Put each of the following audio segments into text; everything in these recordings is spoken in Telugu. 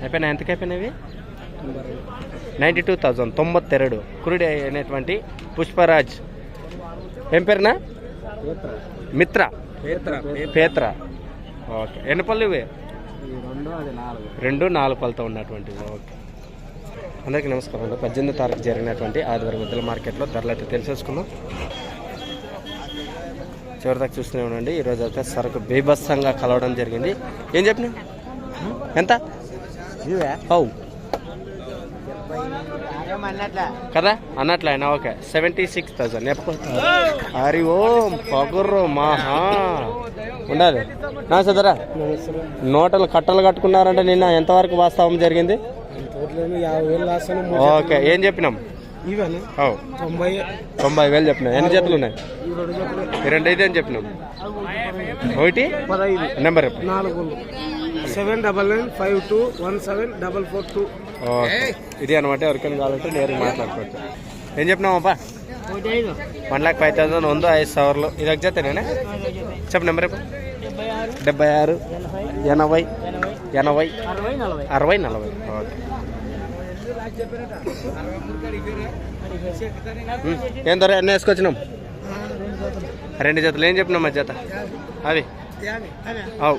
అయిపోయినా ఎంతకు అయిపోయినవి నైంటీ టూ థౌజండ్ తొంభత్తెరడు. కురుడి అయినటువంటి పుష్పరాజ్. ఏం పేరునా? మిత్ర. పేత్ర ఓకే. ఎన్ని పళ్ళు ఇవి? రెండు అది నాలుగు. రెండు నాలుగు పళ్ళతో ఉన్నటువంటివి. ఓకే. అందరికీ నమస్కారం అండి. పద్దెనిమిది తారీఖు జరిగినటువంటి ఆదివారం ముద్దల మార్కెట్లో ధరలు అయితే తెలిసేసుకుందాం చివరిదాకా చూస్తూనే ఉండండి. ఈరోజు అయితే సరుకు బీభత్సంగా కలవడం జరిగింది. ఏం చెప్పినా ఎంత? అవు కదా? అన్నట్లు అయినా? Okay. Seventy six thousand Hari Om పగుర్రు మాహా. ఉండాలి. నా సదరా నోటలు కట్టలు కట్టుకున్నారంటే నిన్న ఎంతవరకు వాస్తవం జరిగింది? ఓకే. ఏం చెప్పినాం? తొంభై. వేలు చెప్పినాం. ఎన్ని జతలు ఉన్నాయి? రెండు అయితే అని చెప్పినాం. ఒకటి? నెంబర్. నాలుగు. Seven double nine five two one seven double four two. Okay. ఇది అనమాట ఎవరికైనా కావాలంటే నేరుగా మాట్లాడుకోవచ్చు. ఏం చెప్పినామప్పా వన్ లాక్ ఫైవ్ థౌసండ్ ఉందో ఐదు సవర్లు? ఇది ఒక జతనేనా చెప్పు నెంబర్ డెబ్బై ఆరు. ఎనభై ఎనభై. అరవై నలభై. ఓకే. ఏం దొర అన్నీ వేసుకొచ్చినాం. రెండు జతలు. ఏం చెప్పినాం మా జత? అవి. ಅವು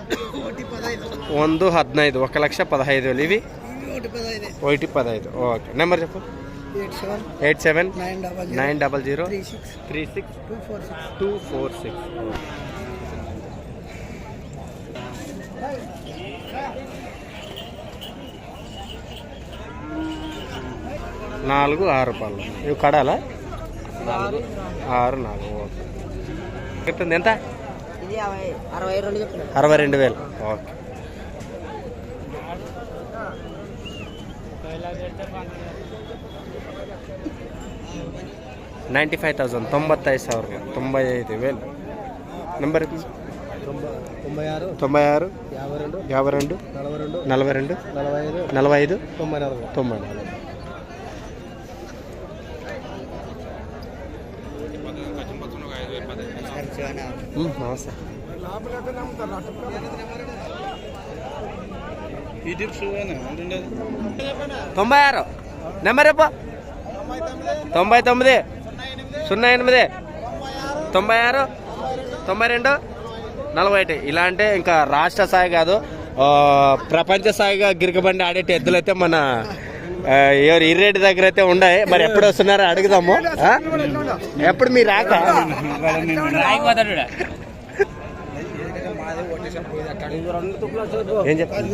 ಒಂದು ಹದಿನೈದು ಒಕ್ಕ ಲಕ್ಷ ಪದಹೈದು ವೇಲು ఇవి ఒకటి పదహైదు ఓకే. నెంబర్ చెప్పు. Eight seven. Nine double zero. Three six. Two four six. నాలుగు ఆరు రూపాయలు ఇవి కడాలా? ఆరు. నాలుగు ఓకే. ఎంత? అరవై రెండు వేలు. నైంటీ ఫైవ్ థౌసండ్ తొంభై ఐదు సవరం తొంభై ఐదు వేలు నెంబర్ తొంభై ఆరు యాభై రెండు యాభై రెండు నలభై రెండు నలభై ఐదు నలభై ఐదు తొంభై నాలుగు. నమస్తే. తొంభై ఆరు. నెంబర్ చెప్పు. తొంభై తొమ్మిది. సున్నా ఎనిమిది. తొంభై ఆరు. తొంభై రెండు. నలభై ఒకటి. ఇలా అంటే ఇంకా రాష్ట్ర స్థాయి కాదు ఆ, ప్రపంచ స్థాయిగా గిరికబండి ఆడేటి ఎద్దులైతే మన ఎవరు ఇర్రేటి దగ్గర అయితే ఉండే మరి ఎప్పుడు వస్తున్నారో అడుగుదాము. ఎప్పుడు మీరు రాక? ఏం చెప్తాను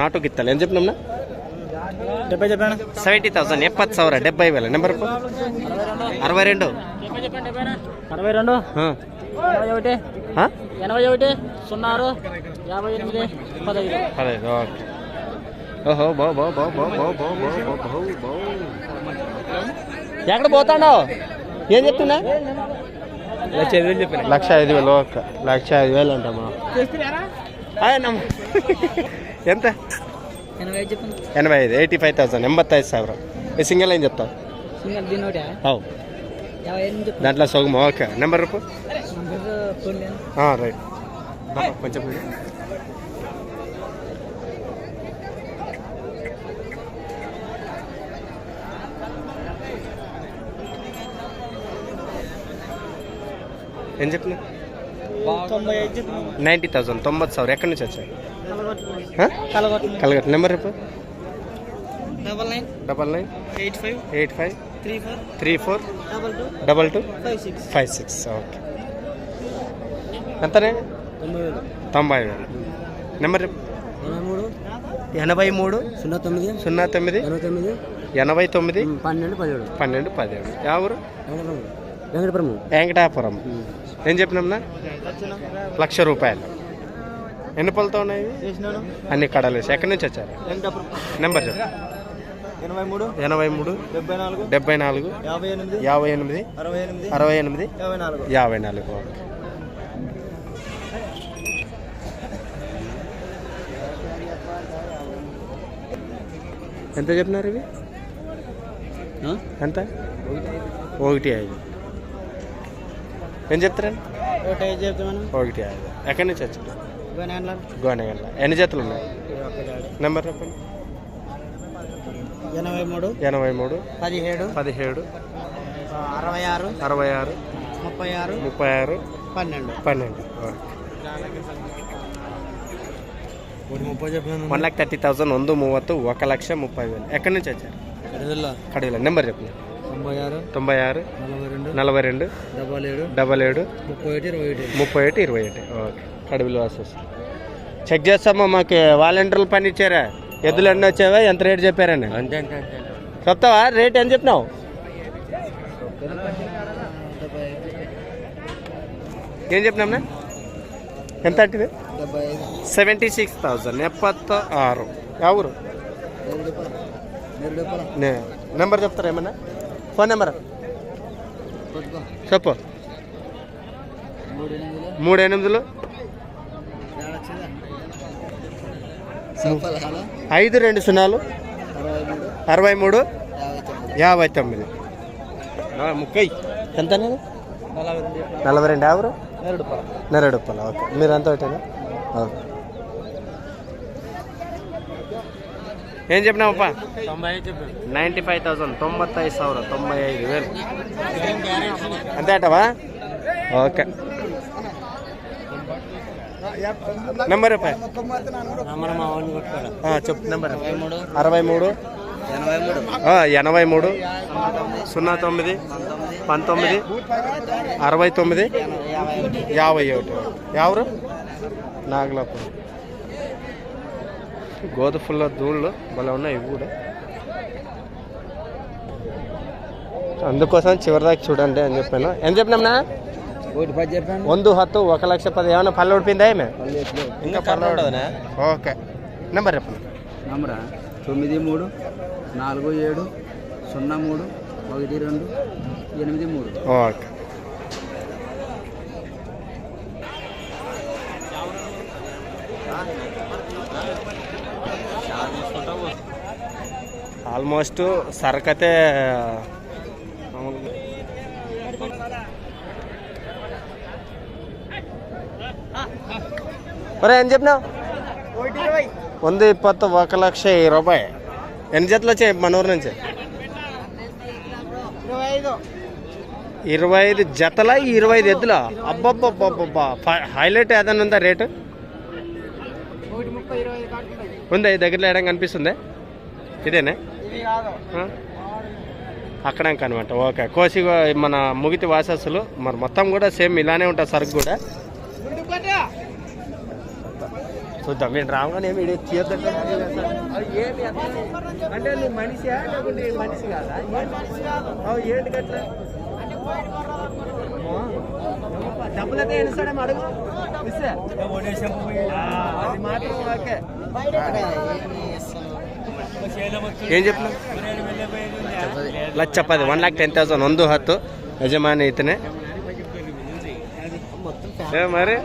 నాటు గిత్తాలి. ఏం చెప్పినాం డెబ్బై చెప్పాను? Seventy thousand. ఎప్పటి సవర? డెబ్బై వేల. నెంబర్ అరవై రెండు. అరవై రెండు? ఒకటి? ఎనభై ఒకటి సున్నా ఆరు యాభై ఎనిమిది పదహైదు. పదహైదు ఓకే. ఓహో బావు బావు బావు బావు బావు బావు బావు బావు బావు బావు ఎక్కడ పోతాడావు ఏం చెప్తున్నా? లక్ష ఐదు వేలు చెప్పాను. లక్ష ఐదు వేలు ఓకే. లక్ష ఐదు వేలు అంట ఎంత? ఎనభై ఐదు ఎయిటీ ఫైవ్ థౌసండ్ ఎంబత్తైదు ಸಾವಿರ సింగిల్ ఏం చెప్తావు? సింగిల్ దీని ఒకటి. దాంట్లో సగం ఓకే నెంబర్ రైట్ కొంచెం ఏం చెప్పిన నైంటీ థౌసండ్ తొంభై సార్ ఎక్కడి నుంచి వచ్చాయి కలగట్టు నెంబర్ రేపు double nine double nine eight five eight five three four double two double two five six five six okay ఎంతనే? తొంభై వేలు నెంబర్ ఎనభై మూడు. ఎనభై మూడు. సున్నా తొమ్మిది. సున్నా తొమ్మిది. ఎనభై తొమ్మిది. ఎనభై తొమ్మిది. పన్నెండు పదిహేడు. పన్నెండు పదిహేడు. ఎవరు వెంకటపురం. వెంకటాపురం ఏం చెప్పినాంనా లక్ష రూపాయలు. ఎన్ని పళ్ళతో ఉన్నాయి అన్ని కడలేసి. ఎక్కడి నుంచి వచ్చారు? నెంబర్ చెప్పు. ఎనభై మూడు? ఎనభై మూడు డెబ్బై నాలుగు? డెబ్బై నాలుగు యాభై ఎనిమిది? యాభై ఎనిమిది అరవై ఎనిమిది? అరవై ఎనిమిది యాభై నాలుగు. యాభై నాలుగు ఎంత చెప్పినారు ఇవి? ఎంత? ఒకటి ఐదు. ఏం చెప్తారండి ఒకటి ఐదు చెప్తామను ఒకటి ఐదు. ఎక్కడి నుంచి వచ్చారు? గోనెగండ్ల. ఎన్ని జతలు ఉన్నాయి? నెంబర్ చెప్పండి. ఎనభై మూడు ఎనభై మూడు పదిహేడు పదిహేడు అరవై ఆరు అరవై ఆరు ముప్పై ఆరు ముప్పై ఆరు పన్నెండు. పన్నెండు. వన్ ల్యాక్ థర్టీ థౌసండ్ వంద మూవత్తు ఒక లక్ష ముప్పై వేలు. ఎక్కడి నుంచి వచ్చారు? కడిగిల నెంబర్ చెప్పండి తొంభై ఆరు తొంభై ఆరు నలభై రెండు నలభై రెండు డబల్ ఏడు డబల్ ఏడు ముప్పై ఒకటి ఇరవై ఒకటి. ముప్పై ఒకటి ఇరవై ఒకటి. ఓకే. కడివిలు వాసెస్ చెక్ చేస్తామా మాకు? వాలంటీర్లు పని ఇచ్చారా? ఎద్దులు ఎన్ని వచ్చావా? ఎంత రేట్ చెప్పారని? చెప్తావా? రేట్ ఎంత చెప్పినావు? ఏం చెప్పినాం ఎంత అంటే సెవెంటీ సిక్స్ థౌసండ్. ఎప్పత్త ఆరు ఎవరు నెంబర్ చెప్తారా ఏమన్నా? Phone number? చెప్పు. మూడు ఎనిమిదిలో ఐదు రెండు సున్నాలు. అరవై మూడు. యాభై తొమ్మిది. ముప్పై. ఎంత నలభై రెండు. ఎవరు నెరడుప్పల ఓకే. మీరు ఎంత ఒకటేనా ఓకే. ఏం చెప్పినామప్ప తొంభై నైంటీ ఫైవ్ థౌసండ్. తొంభై ఐదు సవరం. తొంభై ఐదు వేలు. అంతే అటవా? ఓకే. నెంబర్ చెప్పా. నెంబర్ అరవై మూడు. ఎనభై మూడు. సున్నా తొమ్మిది. పంతొమ్మిది. అరవై తొమ్మిది. యాభై ఒకటి. ఎవరు? నాగలాపురం. గోధుఫుల్ల ధూళ్ళు భలే ఉన్నాయి ఇవి కూడా. అందుకోసం చివరిదాకా చూడండి అని చెప్పాను. ఏం చెప్పాను ಒಂದು ಹತ್ತು ఒక లక్ష పది ఏమైనా పళ్ళు ఉడిపిందా ఏమే మళ్ళీ ఎట్లు ఇంకా పళ్ళు ఉండదునా ఓకే నెంబర్ చెప్పండి నంబరా తొమ్మిది మూడు నాలుగు ఏడు సున్నా మూడు ఒకటి రెండు ఎనిమిది మూడు ఓకే ఆల్మోస్ట్ సరకతే మరి ఏం చెప్పినావు? వంద ఇప్పత్తు ఒక లక్ష రూపాయి ఎన్ని జతలు వచ్చాయి మన ఊరు నుంచి? ఇరవై ఐదు. జతల? ఇరవై ఐదు ఎద్దుల? అబ్బబ్బబ్బబ్బా హైలైట్ ఏదైనా ఉందా రేటు? ఉందా? ఈ దగ్గరలో ఏడం కనిపిస్తుంది? ఇదేనే? అక్కడ అనమాట ఓకే. కోసి మన ముగితి వాసస్సులు. మరి మొత్తం కూడా సేమ్ ఇలానే ఉంటుంది సరుకు కూడా. చూద్దాం మీరు రాగానే వీడియో తీయొద్దంటే అంటే నువ్వు మనిషి లేకుంటే మనిషి కాదా ఏంటి గట్లా డబ్బులైతే ఎన్నిస్తాడేమో అడుగు ఇస్తే ఆ, అది మాత్రం ఓకే ఏం చెప్పినా లక్ష పది వన్ ల్యాక్ టెన్ థౌసండ్ ಒಂದು ಹತ್ತು ಯಜಮಾನಿ ಇತನೆ ఏ మరి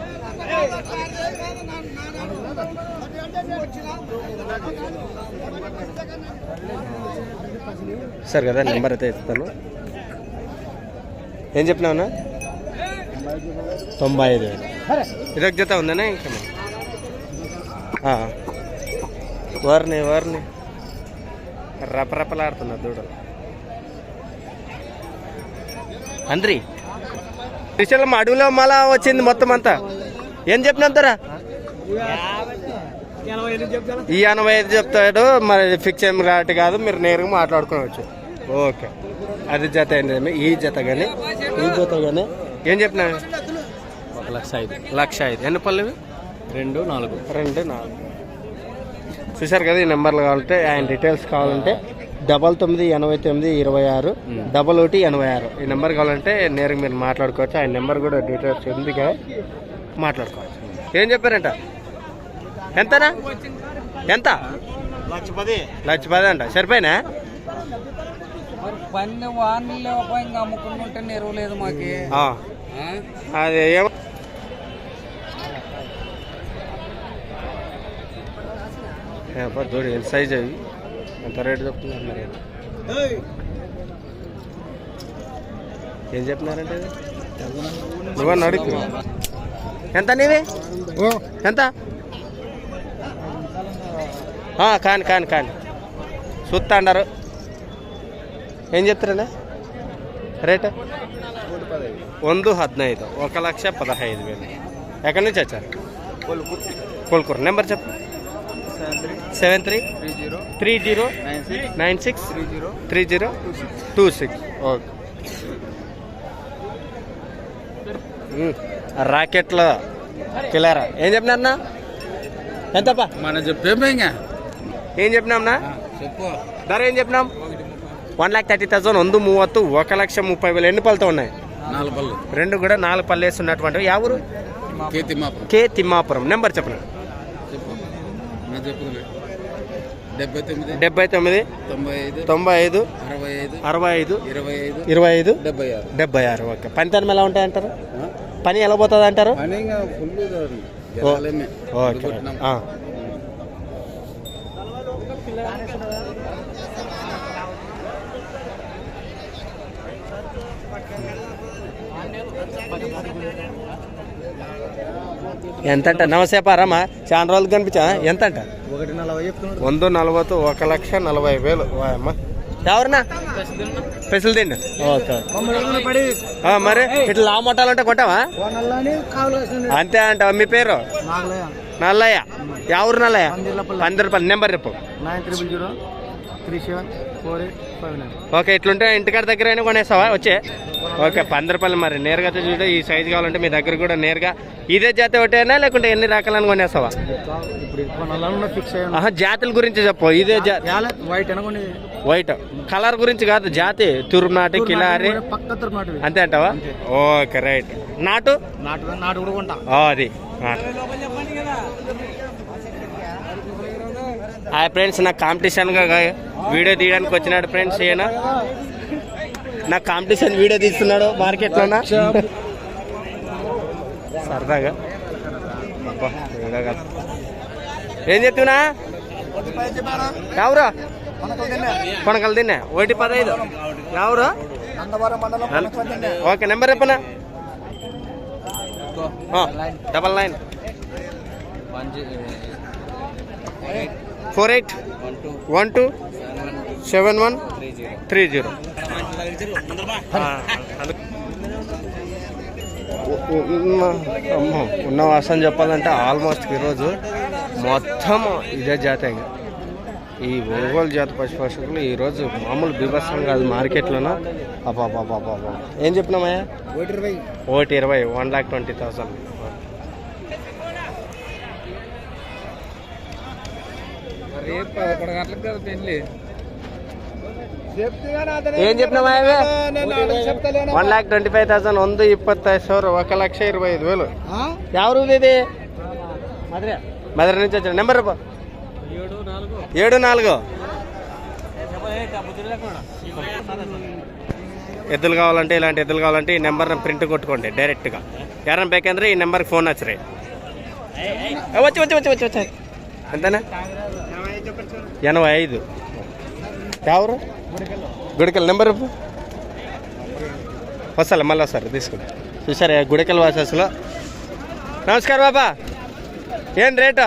సరే కదా నెంబర్ అయితే ఇస్తాను. ఏం చెప్పినావునా తొంభై ఐదు వేలు. ఇదొక జత ఉందనే ఇంకా వారిని వారిని. రపరపలాడుతున్నా దూడలు. అంద్రి మా అడవిలో మళ్ళా వచ్చింది మొత్తం అంతా. ఏం చెప్పినంతరా ఈ ఎనభై ఐదు చెప్తాడు మరి ఫిక్స్ ఏం రాటి కాదు మీరు నేరుగా మాట్లాడుకోవచ్చు. ఓకే. అది జత ఏంటి ఈ జత కానీ ఈ జత కానీ ఏం చెప్పినా ఒక లక్ష ఐదు. లక్ష ఐదు. ఎన్ని పళ్ళు రెండు నాలుగు. రెండు నాలుగు. చూశారు కదా ఈ నెంబర్లు కావాలంటే ఆయన డీటెయిల్స్ కావాలంటే డబల్ తొమ్మిది ఎనభై తొమ్మిది ఇరవై ఆరు డబల్ ఒకటి ఎనభై ఆరు. ఈ నెంబర్ కావాలంటే నేరుగా మీరు మాట్లాడుకోవచ్చు. ఆయన నెంబర్ కూడా డీటెయిల్స్ ఉంది కదా మాట్లాడుకోవచ్చు. ఏం చెప్పారంట? ఎంతనా? ఎంత? లక్ష పది లక్ష పది అంట. సరిపోయినా? పన్నె వాన్లు లేవపా ఇంకా అమ్ముకుంటుంటే నెరువు లేదు మాకి. ఆ. అది ఏమో. చూడు ఎంత సైజ్ అవి ఎంత రేటు చెప్తున్నారు మరి? ఏం చెప్తున్నారంటే? నువ్వని అడుగు. ఎంత నీవి? ఎంత? కాని కాని కాని చూస్తా అన్నారు ఏం చెప్తారన్నా రేట్ ಒಂದು ಹದಿನೈದು ఒక లక్ష పదహైదు వేలు ఎక్కడి నుంచి వచ్చారు కోల్కూరు నెంబర్ చెప్పు seven three three zero three zero nine six nine six three zero three zero two six okay రాకెట్లో కిలారా ఏం చెప్పినారన్నా ఎంతప్పా మన చెప్పేమే ఇంకా ఏం చెప్పినాంనా చెప్పు. ధర ఏం చెప్పినాం? వన్ ల్యాక్ థర్టీ థౌసండ్ వంద మూవత్తు ఒక లక్ష ముప్పై వేలు. ఎన్ని పళ్ళతో ఉన్నాయి? నాలుగు పళ్ళు. రెండు కూడా నాలుగు పళ్ళు వేస్తున్నటువంటి ఎవరు కే తిమ్మాపురం. నెంబర్ చెప్పండి డెబ్బై తొమ్మిది తొంభై ఐదు అరవై ఐదు ఇరవై ఐదు డెబ్బై ఆరు. ఓకే. పనితనం ఎలా ఉంటాయి అంటారు? పని ఎలా పోతుంది అంటారు? ఓకే. ఎంతంట? నమస్తే పారమ్మా చాలా రోజులు కనిపించా? ఎంతంట? ఒకటి నలభై వంద నలభై ఒక లక్ష నలభై వేలు. వాయమ్మ ఎవరన్నా? స్పెషల్ తిండి ఓకే. మరి ఇట్లా లావు మొట్టాలంటే కొట్టావా? అంతే అంటావా? మీ పేరు? నల్లయ్య. పందిర్లపల్లి. పందిరపల్లి నెంబర్ చెప్పు nine triple zero three seven four eight five nine okay ఇట్లుంటే ఇంటికాడ దగ్గర అయినా కొనేస్తావా వచ్చే ఓకే పందిరపల్లి మరి. నేరుగా చూడ ఈ సైజు కావాలంటే మీ దగ్గర కూడా నేరుగా ఇదే జాతి ఒకటేనా? లేకుంటే ఎన్ని రకాలని కొనేస్తావా ఇప్పుడు ఎక్కువ నల్లని ఫిక్స్ అయ్యాను ఆహా జాతుల గురించి చెప్పు. ఇదే జాతి వైట్ అనుకోండి వైట్ కలర్ గురించి కాదు జాతి. తురునాటి కిలారి. పక్క అంతే అంటావా? ఓకే రైట్ నాటు? నాటు నాటు కూడా కొంటా. ఆ, అది. హాయ్ ఫ్రెండ్స్ నాకు కాంపిటీషన్గా వీడియో తీయడానికి వచ్చినాడు ఫ్రెండ్స్ ఈయన. నాకు కాంపిటీషన్ వీడియో తీస్తున్నాడు మార్కెట్లోనా సరదాగా. ఏం చెప్తున్నా ఎవరు కొనకలు తిన్నా. ఒకటి పదహైదు. ఎవరు ఓకే నెంబర్ చెప్పనా? Double nine. Four eight one two seven one three zero. ఉన్న వాసన చెప్పాలంటే ఆల్మోస్ట్ ఈరోజు మొత్తం ఇదే జాతే ఈ ఒంగోలు జాతి పశు పశువులు ఈరోజు మామూలు బీభత్సం కాదు మార్కెట్లోన? అబ్బాబాబాబా ఏం చెప్పినామయ్యా? ఒకటి ఇరవై. ఒకటి ఇరవై వన్ ల్యాక్ ట్వంటీ థౌసండ్. రేపు పదకొండు గంటలకు కదా పెళ్ళి ఏం చెప్పినావా one lakh twenty five thousand వంద ఇప్పత్తైదు ಸಾವಿರ ఒక లక్ష ఇరవై ఐదు వేలు. ఎవరు ఇది మధుర. నుంచి వచ్చిన నెంబర్ ఏడు నాలుగు. ఎద్దులు కావాలంటే ఇలాంటి ఎద్దులు కావాలంటే ఈ నెంబర్ ప్రింట్ కొట్టుకోండి డైరెక్ట్గా ఎవరైనా బేకేంద్ర ఈ నెంబర్కి ఫోన్ వచ్చి వచ్చి వచ్చి వచ్చి వచ్చి. అంతేనా? ఎనభై ఐదు. ఎవరు? గుడికల్ నెంబర్ చెప్పు. వస్తాలే మళ్ళీ వస్తారు తీసుకుని చూసారా గుడికల్ వాసెస్లో నమస్కారం బాబా. ఏం రేటు?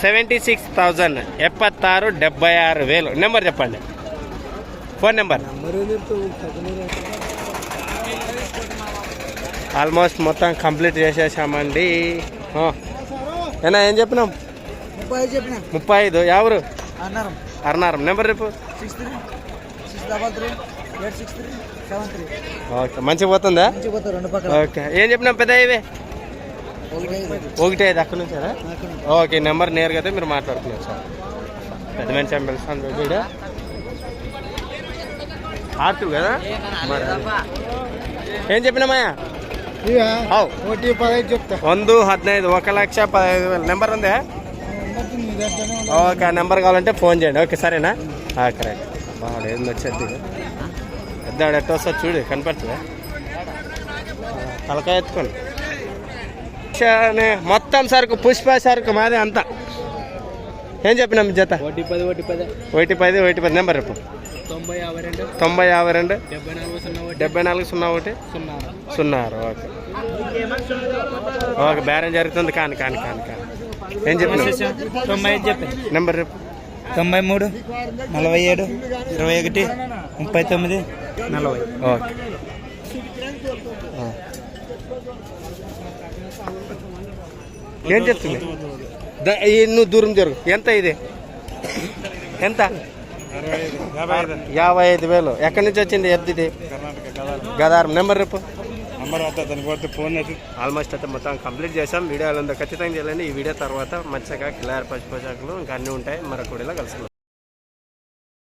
సెవెంటీ సిక్స్ థౌజండ్ ఎప్పత్తారు డెబ్బై ఆరు వేలు. నెంబర్ చెప్పండి. Phone number. ఆల్మోస్ట్ మొత్తం కంప్లీట్ చేసేసామండి. ఏనా ఏం చెప్పినాం? ముప్పై ఐదు ఎవరు అన్నారు. అర్నారం. నెంబర్ రేపు ఓకే. మంచిగా పోతుందా? ఓకే. ఏం చెప్పినాం పెద్ద ఇవే? ఒకటి ఐదు. అక్కడ నుంచారా ఓకే. నెంబర్ నేరుగా అయితే మీరు మాట్లాడుతున్నారు. సార్. పెద్ద మనిషి అని పిలుస్తాను వీడు ఆర్తు కదా? ఏం చెప్పినామయ్యా? ఒకటి పదహైదు చెప్తా. వంద హదినైదు ఒక లక్ష పదహైదు వేలు. నెంబర్ ఉందా? ఓకే ఆ నెంబర్ కావాలంటే ఫోన్ చేయండి. ఓకే సరేనా? కరెక్ట్. బాగా ఏంది వచ్చేది పెద్ద ఎట్ట వస్తుంది చూడు కనపడుతుందా? తలకాయ ఎత్తుకోండి మొత్తం సరుకు పుష్ప సరుకు మాదే అంతా. ఏం చెప్పినా మీ జత? ఒకటి పది ఒకటి పది. ఒకటి పది ఒకటి పది. నెంబర్ రేపు తొంభై యాభై రెండు. తొంభై యాభై రెండు. డెబ్బై నాలుగు సున్నా ఒకటి. సున్నా ఒకటి. సున్నా సున్నా ఆరు ఓకే. ఓకే బేరం జరుగుతుంది. కాని కాని కాని కాని. ఏం చెప్పిన తొంభై చెప్పి. నెంబర్ రేపు తొంభై మూడు నలభై ఏడు ఇరవై ఒకటి ముప్పై తొమ్మిది నలభై. ఓకే. ఏం చెప్తుంది నువ్వు దూరం జరుగు. ఎంత ఇది? ఎంత? యాభై ఐదు. వేలు. ఎక్కడి నుంచి వచ్చింది ఎద్దు ఇది? గదారం. నెంబర్ రేపు నంబర్ వద్ద దానికి ఫోన్ ఆల్మోస్ట్ అయితే మొత్తం కంప్లీట్ చేసాం వీడియోలు ఖచ్చితంగా చేయాలండి. ఈ వీడియో తర్వాత మచ్చక కిలారి పశుపోషాకులు ఇంకా అన్నీ ఉంటాయి. మరొక వీడియోలో కలుసుకుందాం.